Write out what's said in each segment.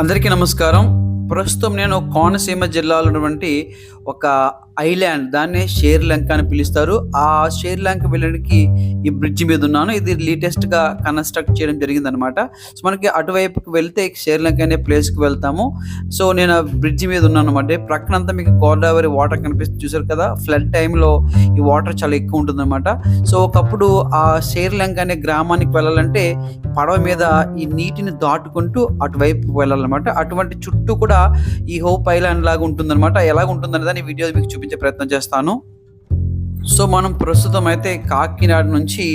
అందరికీ నమస్కారం. ప్రస్తుతం నేను కోనసీమ జిల్లాలో ఉన్నటువంటి ఒక ఐలాండ్ దాన్నే షేర్ లంక అని పిలుస్తారు. ఆ షేర్ లంక వెళ్ళడానికి ఈ బ్రిడ్జ్ మీద ఉన్నాను. ఇది లేటెస్ట్గా కన్స్ట్రక్ట్ చేయడం జరిగింది అనమాట సో మనకి అటువైపుకి వెళ్తే షేర్ లంక అనే ప్లేస్కి వెళ్తాము. సో నేను బ్రిడ్జ్ మీద ఉన్నాను అనమాట ప్రక్కన అంతా మీకు గోదావరి వాటర్ కనిపిస్తుంది. చూసారు కదా? ఫ్లడ్ టైంలో ఈ వాటర్ చాలా ఎక్కువ ఉంటుంది అనమాట సో ఒకప్పుడు ఆ షేర్ లంక అనే గ్రామానికి వెళ్ళాలంటే పడవ మీద ఈ నీటిని దాటుకుంటూ అటువైపు వెళ్ళాలన్నమాట. అటువంటి చుట్టూ కూడా ఈ హోప్ ఐలాండ్ లాగా ఉంటుందన్నమాట. ఎలా ఉంటుందనే ఈ వీడియో మీకు చూపించే ప్రయత్నం చేస్తాను. సో మనం ప్రస్తుతం అయితే కాకినాడ నుంచి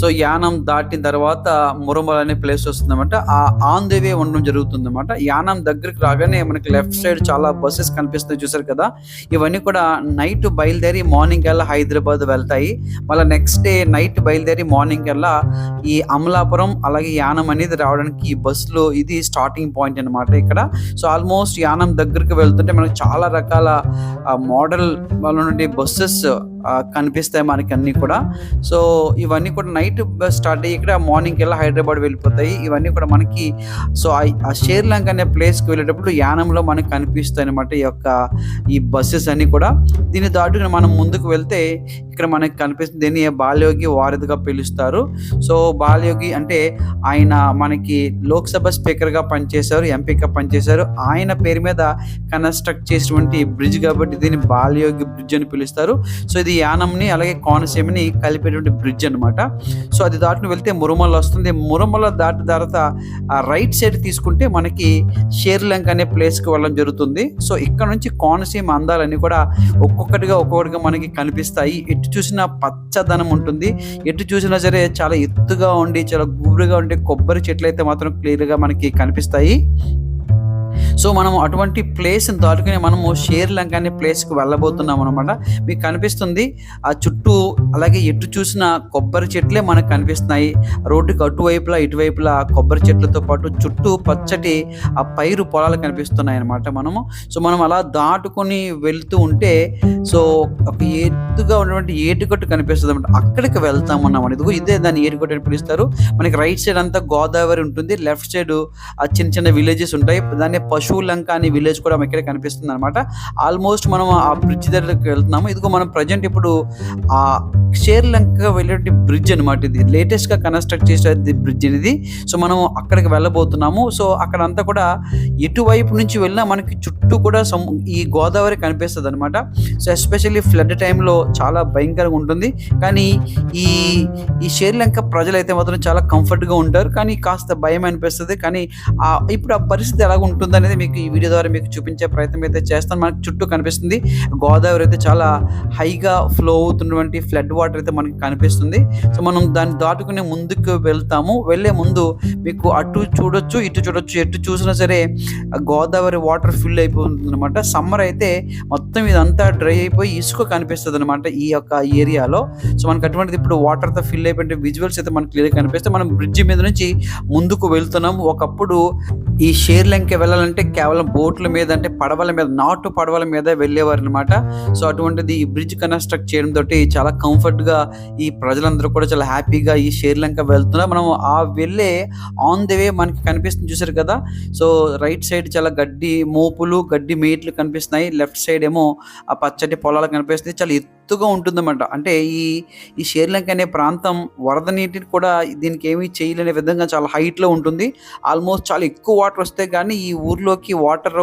సో యానం దాటిన తర్వాత మురమల అనే ప్లేస్ వస్తుందన్నమాట. ఆ ఆన్ ది వే ఉండడం జరుగుతుందన్నమాట. యానం దగ్గరికి రాగానే మనకి లెఫ్ట్ సైడ్ చాలా బస్సెస్ కనిపిస్తున్నాయి చూసారు కదా. ఇవన్నీ కూడా నైట్ బయలుదేరి మార్నింగ్ కల్లా హైదరాబాద్ వెళ్తాయి. మళ్ళీ నెక్స్ట్ డే నైట్ బయలుదేరి మార్నింగ్ కల్లా ఈ అమలాపురం అలాగే యానం అనేది రావడానికి ఈ బస్సులో ఇది స్టార్టింగ్ పాయింట్ అన్నమాట ఇక్కడ. సో ఆల్మోస్ట్ యానం దగ్గరికి వెళ్తుంటే మనకి చాలా రకాల మోడల్ వాళ్ళ నుండి బస్సెస్ కనిపిస్తాయి మనకి అన్నీ కూడా. సో ఇవన్నీ కూడా నైట్ బస్ స్టార్ట్ అయ్యి ఇక్కడ మార్నింగ్ వెళ్ళి హైదరాబాద్ వెళ్ళిపోతాయి. ఇవన్నీ కూడా మనకి సో ఆ- ఆ షేర్ అనే ప్లేస్కి వెళ్ళేటప్పుడు యానంలో మనకి కనిపిస్తాయి అనమాట ఈ యొక్క ఈ బస్సెస్ అన్నీ కూడా. దీన్ని దాటుకుని మనం ముందుకు వెళ్తే ఇక్కడ మనకి కనిపిస్తుంది. దీన్ని బాలయోగి వారధిగా పిలుస్తారు. సో బాలయోగి అంటే ఆయన మనకి లోక్సభ స్పీకర్గా పనిచేశారు ఎంపీగా పనిచేశారు. ఆయన పేరు మీద కన్స్ట్రక్ట్ చేసినటువంటి బ్రిడ్జ్ కాబట్టి దీన్ని బాలయోగి బ్రిడ్జ్ అని పిలుస్తారు. సో ఇది యానంని అలాగే కోనసీమని కలిపేటువంటి బ్రిడ్జ్ అన్నమాట. సో అది దాటుని వెళ్తే మురుమల వస్తుంది. మురుమల దాటి తర్వాత ఆ రైట్ సైడ్ తీసుకుంటే మనకి షేర్లంక్ అనే ప్లేస్కి వెళ్ళడం జరుగుతుంది. సో ఇక్కడ నుంచి కోనసీమ అందాలన్నీ కూడా ఒక్కొక్కటిగా ఒక్కొక్కటిగా మనకి కనిపిస్తాయి. ఎటు చూసినా పచ్చదనం ఉంటుంది. ఎటు చూసినా సరే చాలా ఎత్తుగా ఉండి చాలా గుబురుగా ఉండే కొబ్బరి చెట్లు అయితే మాత్రం క్లియర్గా మనకి కనిపిస్తాయి. సో మనం అటువంటి ప్లేస్ని దాటుకుని మనము షేర్ అనే ప్లేస్కి వెళ్ళబోతున్నాం అనమాట మీకు కనిపిస్తుంది ఆ చుట్టూ అలాగే ఎటు చూసిన కొబ్బరి చెట్లే మనకు కనిపిస్తున్నాయి. రోడ్డుకి అటువైపులా ఇటువైపులా కొబ్బరి చెట్లతో పాటు చుట్టూ పచ్చటి ఆ పైరు పొలాలు కనిపిస్తున్నాయి అనమాట మనము. సో మనం అలా దాటుకొని వెళ్తూ ఉంటే సో ఒక ఎత్తుగా ఉన్నటువంటి ఏటుగట్టు కనిపిస్తుంది అనమాట అక్కడికి వెళ్తాం అన్నమాట. ఇదిగో ఇదే దాన్ని ఏటుగట్టు అని పిలుస్తారు. మనకి రైట్ సైడ్ అంతా గోదావరి ఉంటుంది. లెఫ్ట్ సైడ్ ఆ చిన్న చిన్న విలేజెస్ ఉంటాయి. దాన్ని పశువులంక అనే విలేజ్ కూడా ఇక్కడ కనిపిస్తుంది అనమాట ఆల్మోస్ట్ మనం ఆ బ్రిడ్జ్ దగ్గరకు వెళ్తున్నాము. ఇదిగో మనం ప్రజెంట్ ఇప్పుడు ఆ షేర్లంక వెళ్ళే బ్రిడ్జ్ అనమాట ఇది. లేటెస్ట్గా కన్స్ట్రక్ట్ చేసే బ్రిడ్జ్ అనేది. సో మనం అక్కడికి వెళ్ళబోతున్నాము. సో అక్కడ అంతా కూడా ఎటువైపు నుంచి వెళ్ళినా మనకి చుట్టూ కూడా ఈ గోదావరి కనిపిస్తుంది అనమాట సో ఎస్పెషల్లీ ఫ్లడ్ టైంలో చాలా భయంకరంగా ఉంటుంది. కానీ ఈ ఈ శ్రీలంక ప్రజలైతే మాత్రం చాలా కంఫర్ట్గా ఉంటారు. కానీ కాస్త భయం అనిపిస్తుంది. కానీ ఆ ఇప్పుడు ఆ పరిస్థితి ఎలా ఉంటుంది అనేది మీకు ఈ వీడియో ద్వారా మీకు చూపించే ప్రయత్నం అయితే చేస్తాను. మనకి చుట్టూ కనిపిస్తుంది. గోదావరి అయితే చాలా హైగా ఫ్లో అవుతున్నటువంటి ఫ్లడ్ వాటర్ అయితే మనకి కనిపిస్తుంది. సో మనం దాన్ని దాటుకునే ముందుకు వెళ్తాము. వెళ్ళే ముందు మీకు అటు చూడొచ్చు ఇటు చూడొచ్చు ఎటు చూసినా సరే గోదావరి వాటర్ ఫిల్ అయిపోతుంది అనమాట సమ్మర్ అయితే మొత్తం ఇదంతా డ్రై అయిపోయి ఇసుక కనిపిస్తుంది అనమాట ఈ యొక్క ఏరియాలో. సో మనకు అటువంటిది ఇప్పుడు వాటర్తో ఫిల్ అయిపోయిన విజువల్స్ అయితే మనకి క్లియర్ కనిపిస్తే మనం బ్రిడ్జి మీద నుంచి ముందుకు వెళ్తున్నాం ఒకప్పుడు ఈ షేర్లంకి వెళ్ళాలంటే కేవలం బోట్ల మీద అంటే పడవల మీద నాటు పడవల మీద వెళ్ళేవారు అనమాట సో అటువంటిది ఈ బ్రిడ్జ్ కన్స్ట్రక్ట్ చేయడం తోటి చాలా కంఫర్ట్గా ఈ ప్రజలందరూ కూడా చాలా హ్యాపీగా ఈ షేర్లంక వెళ్తున్నారు మనం ఆ వెళ్ళే ఆన్ ది వే మనకి కనిపిస్తుంది చూసారు కదా? సో రైట్ సైడ్ చాలా గడ్డి మోపులు గడ్డి మేట్లు కనిపిస్తున్నాయి. లెఫ్ట్ సైడ్ ఏమో ఆ పచ్చటి పొలాలు కనిపిస్తుంది చాలా ఎత్తుగా ఉంటుందన్నమాట. అంటే ఈ ఈ షేర్లంక అనే ప్రాంతం వరద నీటిని కూడా దీనికి ఏమీ చేయలేని విధంగా చాలా హైట్లో ఉంటుంది. ఆల్మోస్ట్ చాలా ఎక్కువ వాటర్ వస్తే కానీ ఈ ఊర్లోకి వాటర్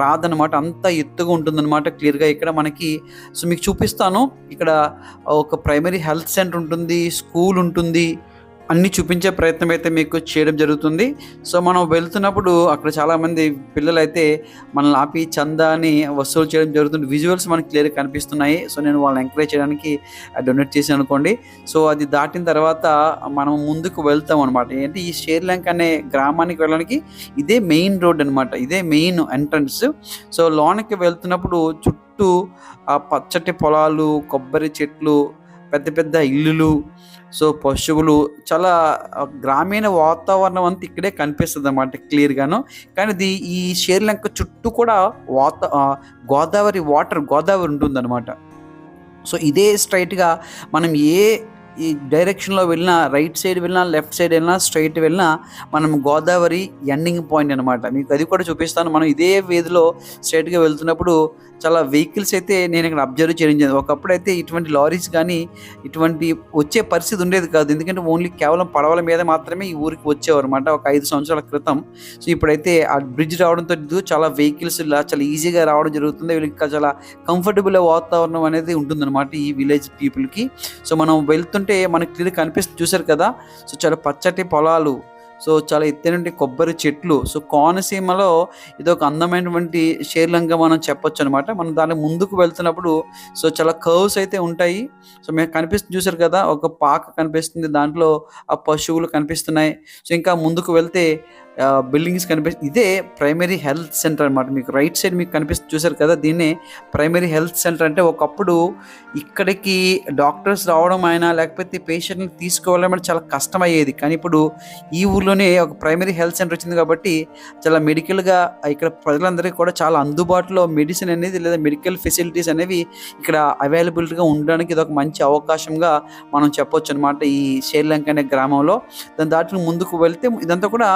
రాదనమాట అంత ఎత్తుగా ఉంటుందన్నమాట క్లియర్గా. ఇక్కడ మనకి సో మీకు చూపిస్తాను. ఇక్కడ ఒక ప్రైమరీ హెల్త్ సెంటర్ ఉంటుంది స్కూల్ ఉంటుంది. అన్ని చూపించే ప్రయత్నం అయితే మీకు చేయడం జరుగుతుంది. సో మనం వెళ్తున్నప్పుడు అక్కడ చాలామంది పిల్లలు అయితే మనల్ని ఆపి చందాని వసూలు చేయడం జరుగుతుంది. విజువల్స్ మనకి క్లియర్ కనిపిస్తున్నాయి. సో నేను వాళ్ళని ఎంకరేజ్ చేయడానికి డొనేట్ చేశాను అనుకోండి. సో అది దాటిన తర్వాత మనం ముందుకు వెళ్తాం అనమాట ఏంటి? ఈ షేర్లంక్ అనే గ్రామానికి వెళ్ళడానికి ఇదే మెయిన్ రోడ్ అనమాట ఇదే మెయిన్ ఎంట్రన్స్. సో లోనికి వెళ్తున్నప్పుడు చుట్టూ ఆ పచ్చటి పొలాలు కొబ్బరి చెట్లు పెద్ద పెద్ద ఇల్లులు సో పశువులు చాలా గ్రామీణ వాతావరణం అంతా ఇక్కడే కనిపిస్తుంది అన్నమాట క్లియర్గాను కానీ ఇది ఈ శ్రీలంక చుట్టూ కూడా వాత గోదావరి వాటర్ గోదావరి ఉంటుందన్నమాట సో ఇదే స్ట్రైట్గా మనం ఏ ఈ డైరెక్షన్‌లో వెళ్ళినా, రైట్ సైడ్ వెళ్ళినా, లెఫ్ట్ సైడ్ వెళ్ళినా, స్ట్రైట్ వెళ్ళినా మనం గోదావరి ఎండింగ్ పాయింట్ అనమాట. మీకు అది కూడా చూపిస్తాను. మనం ఇదే వీధిలో స్ట్రెయిట్‌గా వెళ్తున్నప్పుడు చాలా వెహికల్స్ అయితే నేను ఇక్కడ అబ్జర్వ్ చేయడం ఒకప్పుడు అయితే ఇటువంటి లారీస్ కానీ ఇటువంటి వచ్చే పరిస్థితి ఉండేది కాదు. ఎందుకంటే ఓన్లీ కేవలం పడవల మీద మాత్రమే ఈ ఊరికి వచ్చేవారన్నమాట. ఒక ఐదు సంవత్సరాల క్రితం. సో, ఇప్పుడైతే ఆ బ్రిడ్జ్ రావడంతో చాలా వెహికల్స్ ఇలా చాలా ఈజీగా రావడం జరుగుతుంది. వీళ్ళకి ఇంకా చాలా కంఫర్టబుల్ వాతావరణం అనేది ఉంటుందన్నమాట ఈ విలేజ్ పీపుల్‌కి. సో, మనం వెళ్తుంటే మనకు క్లియర్‌గా కనిపిస్తుంది చూసారు కదా! సో, చాలా పచ్చటి పొలాలు. సో, చాలా ఎత్తైనటువంటి కొబ్బరి చెట్లు. సో, కోనసీమలో ఇదొక అందమైనటువంటి షేర్‌లంక మనం చెప్పొచ్చు అనమాట మనం దాని ముందుకు వెళ్తున్నప్పుడు సో, చాలా కర్వ్స్ అయితే ఉంటాయి. సో, మీకు కనిపిస్తుంది చూసారు కదా! ఒక పాక కనిపిస్తుంది. దాంట్లో ఆ పశువులు కనిపిస్తున్నాయి. సో, ఇంకా ముందుకు వెళ్తే బిల్డింగ్స్ కనిపిస్తుంది ఇదే ప్రైమరీ హెల్త్ సెంటర్ అనమాట. మీకు రైట్ సైడ్ మీకు కనిపిస్తుంది చూసారు కదా! దీన్నే ప్రైమరీ హెల్త్ సెంటర్ అంటే ఒకప్పుడు ఇక్కడికి డాక్టర్స్ రావడం అయినా లేకపోతే పేషెంట్‌ని తీసుకువెళ్ళడం చాలా కష్టం అయ్యేది కానీ ఇప్పుడు ఈ ఊర్లోనే ఒక ప్రైమరీ హెల్త్ సెంటర్ వచ్చింది కాబట్టి చాలా మెడికల్‌గా ఇక్కడ ప్రజలందరికీ కూడా చాలా అందుబాటులో మెడిసిన్ అనేది లేదా మెడికల్ ఫెసిలిటీస్ అనేవి ఇక్కడ అవైలబిలిటీగా ఉండడానికి ఇది ఒక మంచి అవకాశంగా మనం చెప్పొచ్చనమాట. ఈ శ్రీలంక అనే గ్రామంలో. దాని దాటిని ముందుకు వెళ్తే ఇదంతా కూడా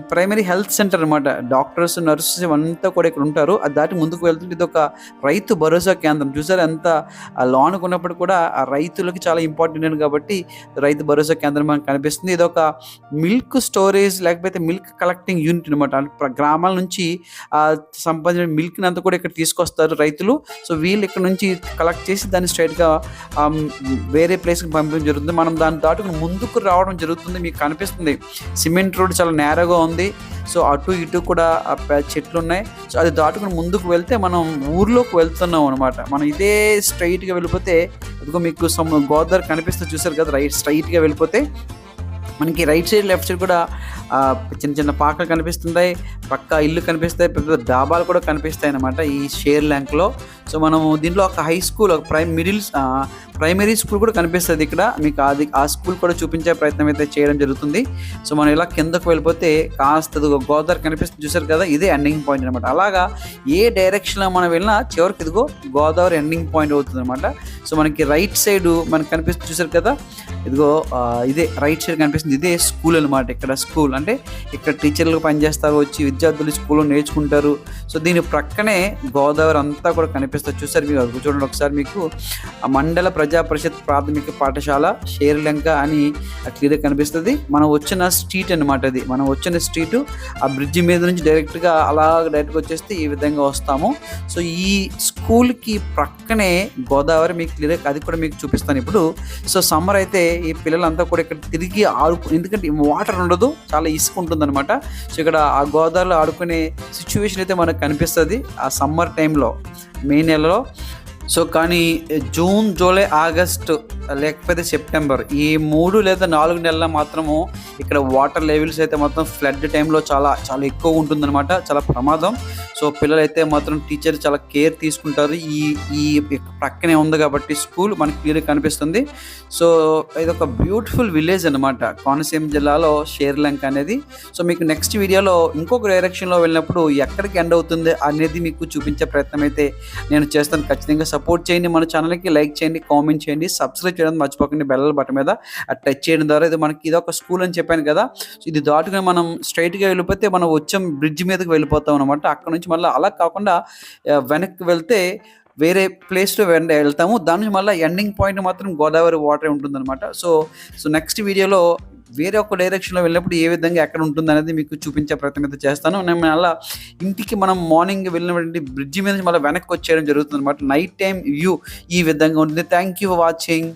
ఈ ప్రైమరీ హెల్త్ సెంటర్ అనమాట. డాక్టర్స్, నర్సెస్ ఇవంతా కూడా ఇక్కడ ఉంటారు. అది దాటి ముందుకు వెళ్తుంటే ఇదొక రైతు భరోసా కేంద్రం. చూసారు ఎంత లోన్ కొన్నప్పుడు కూడా ఆ రైతులకి చాలా ఇంపార్టెంట్ కాబట్టి రైతు భరోసా కేంద్రం మనకు కనిపిస్తుంది. ఇదొక మిల్క్ స్టోరేజ్ లేకపోతే మిల్క్ కలెక్టింగ్ యూనిట్ అనమాట. గ్రామాల నుంచి ఆహ్, సంపాదించిన మిల్క్‌ని అంతా కూడా ఇక్కడ తీసుకొస్తారు రైతులు. సో, వీళ్ళు ఇక్కడ నుంచి కలెక్ట్ చేసి దాన్ని స్ట్రెయిట్‌గా వేరే ప్లేస్‌కి పంపించడం జరుగుతుంది. మనం దాన్ని దాటుకుని ముందుకు రావడం జరుగుతుంది. మీకు కనిపిస్తుంది. సిమెంట్ రోడ్ చాలా నేరగా ఉంది. సో, అటు ఇటు కూడా చెట్లు ఉన్నాయి సో, అది దాటుకుని ముందుకు వెళ్తే మనం ఊర్లోకి వెళ్తున్నాం అనమాట. మనం ఇదే స్ట్రైట్గా వెళ్ళిపోతే ఇదిగో మీకు సమ్ గోదావరి కనిపిస్తే చూసారు కదా! రైట్ స్ట్రైట్గా వెళ్ళిపోతే మనకి రైట్ సైడ్, లెఫ్ట్ సైడ్ కూడా చిన్న చిన్న పాకలు కనిపిస్తుంటాయి. పక్క ఇల్లు కనిపిస్తాయి. పెద్ద డాబాలు కూడా కనిపిస్తాయన్నమాట ఈ షేర్ ల్యాంక్లో సో, మనం దీంట్లో ఒక హై స్కూల్, ఒక ప్రైమ్ మిడిల్ ప్రైమరీ స్కూల్ కూడా కనిపిస్తుంది ఇక్కడ. మీకు అది ఆ స్కూల్ కూడా చూపించే ప్రయత్నం అయితే చేయడం జరుగుతుంది. సో, మనం ఇలా కిందకు వెళ్ళిపోతే కాస్త ఇదిగో గోదావరి కనిపిస్తుంది చూసారు కదా! ఇదే ఎండింగ్ పాయింట్ అనమాట. అలాగా ఏ డైరెక్షన్‌లో మనం వెళ్ళినా చివరికి ఇదిగో గోదావరి ఎండింగ్ పాయింట్ అవుతుందనమాట. సో, మనకి రైట్ సైడ్ మనకు కనిపిస్తుంది చూసారు కదా! ఇదిగో ఇదే రైట్ సైడ్ కనిపిస్తుంది. ఇదే స్కూల్ అనమాట. ఇక్కడ స్కూల్ అంటే ఇక్కడ టీచర్లుగా పనిచేస్తారు. వచ్చి విద్యార్థులు స్కూల్‌లో నేర్చుకుంటారు. సో, దీని ప్రక్కనే గోదావరి అంతా కూడా కనిపిస్తుంది చూసారు మీరు చూడండి ఒకసారి మీకు ఆ మండల ప్రజా పరిషత్ ప్రాథమిక పాఠశాల షేర్‌లంక అని క్లియర్‌గా కనిపిస్తుంది మనం వచ్చిన స్ట్రీట్ అనమాట అది. మనం వచ్చిన స్ట్రీట్ ఆ బ్రిడ్జి మీద నుంచి డైరెక్ట్‌గా అలాగ డైరెక్ట్‌గా వచ్చేస్తే ఈ విధంగా వస్తాము. సో, ఈ స్కూల్‌కి ప్రక్కనే గోదావరి మీకు క్లియర్‌గా అది కూడా మీకు చూపిస్తాను ఇప్పుడు. సో, సమ్మర్ అయితే ఈ పిల్లలంతా కూడా ఇక్కడ తిరిగి ఆడుకు ఎందుకంటే వాటర్ ఉండదు. చాలా ఇసుక ఉంటుందనమాట. సో, ఇక్కడ ఆ గోదావరిలో ఆడుకునే సిచ్యువేషన్ అయితే మనకు కనిపిస్తుంది ఆ సమ్మర్ టైంలో మే నెలలో. సో, కానీ జూన్, జూలై, ఆగస్టు లేకపోతే సెప్టెంబర్ ఈ మూడు లేదా నాలుగు నెలల మాత్రము ఇక్కడ వాటర్ లెవెల్స్ అయితే మాత్రం ఫ్లడ్ టైంలో చాలా చాలా ఎక్కువ ఉంటుందన్నమాట చాలా ప్రమాదం. సో, పిల్లలైతే మాత్రం టీచర్ చాలా కేర్ తీసుకుంటారు. ఈ ఈ ప్రక్కనే ఉంది కాబట్టి స్కూల్ మనకి క్లియర్‌గా కనిపిస్తుంది. సో, ఇది ఒక బ్యూటిఫుల్ విలేజ్ అనమాట. కోనసీమ జిల్లాలో షేర్‌లంక అనేది. సో, మీకు నెక్స్ట్ వీడియోలో ఇంకొక డైరెక్షన్‌లో వెళ్ళినప్పుడు ఎక్కడికి ఎండ్ అవుతుంది అనేది మీకు చూపించే ప్రయత్నం అయితే నేను చేస్తాను. ఖచ్చితంగా సపోర్ట్ చేయండి. మన ఛానల్‌కి లైక్ చేయండి, కామెంట్ చేయండి, సబ్స్క్రైబ్ చేయడం మర్చిపోకండి. బెల్ బటన్ మీద టచ్ చేయడం ద్వారా ఇది మనకి ఇది ఒక స్కూల్ అని చెప్పాను కదా! ఇది దాటుకుని మనం స్ట్రైట్గా వెళ్ళిపోతే మనం వచ్చాం బ్రిడ్జ్ మీదకి వెళ్ళిపోతాం అనమాట. అక్కడి నుంచి మళ్ళీ అలా కాకుండా వెనక్కి వెళ్తే వేరే ప్లేస్‌లో వెన్ వెళ్తాము. దాని నుంచి మళ్ళీ ఎండింగ్ పాయింట్ మాత్రం గోదావరి వాటరే ఉంటుందన్నమాట సో, సో నెక్స్ట్ వీడియోలో వేరే ఒక డైరెక్షన్‌లో వెళ్ళినప్పుడు ఏ విధంగా ఎక్కడ ఉంటుంది అనేది మీకు చూపించే ప్రయత్నం అయితే చేస్తాను. నేను అలా ఇంటికి మనం మార్నింగ్ వెళ్ళినటువంటి బ్రిడ్జి మీద మళ్ళీ వెనక్కి వచ్చేయడం జరుగుతుంది అనమాట నైట్ టైం వ్యూ ఈ విధంగా ఉంటుంది. Thank you for watching.